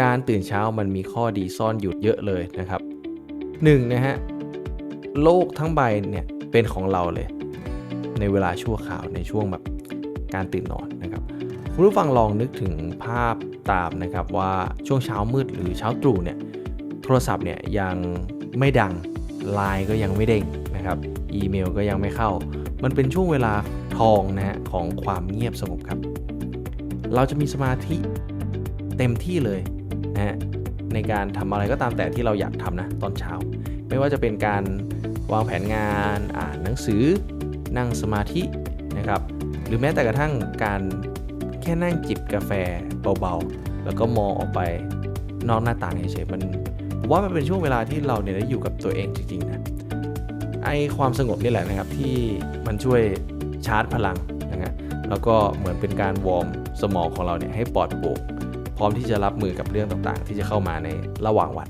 การตื่นเช้ามันมีข้อดีซ่อนอยู่เยอะเลยนะครับหนึ่งนะฮะโลกทั้งใบเนี่ยเป็นของเราเลย ในเวลาชั่วข่าวในช่วงแบบการตื่นนอนนะครับคุณผู้ฟังลองนึกถึงภาพตามนะครับว่าช่วงเช้ามืดหรือเช้าตรู่เนี่ยโทรศัพท์เนี่ยยังไม่ดังไลน์ก็ยังไม่เด้งนะครับอีเมลก็ยังไม่เข้า มันเป็นช่วงเวลาทองนะฮะของความเงียบสงบครับ เราจะมีสมาธิเต็มที่เลย ฮะในการทำอะไรก็ตามแต่ที่เราอยากทำนะตอนเช้า ไม่ว่าจะเป็นการวางแผนงานอ่านหนังสือ นั่งสมาธินะครับ หรือแม้แต่กระทั่งการแค่นั่งจิบกาแฟเบาๆ แล้วก็มองออกไปนอกหน้าต่างเฉยๆมันผมว่ามันเป็นช่วงเวลาที่เราเนี่ยได้อยู่กับตัวเองจริงๆนะไอความสงบนี่แหละนะครับที่มันช่วยชาร์จพลังนะฮะแล้วก็เหมือนเป็นการวอร์มสมองของเราเนี่ยให้ปลอดโปร่ง พร้อมที่จะรับมือกับเรื่องต่างๆ ที่จะเข้ามาในระหว่างวัน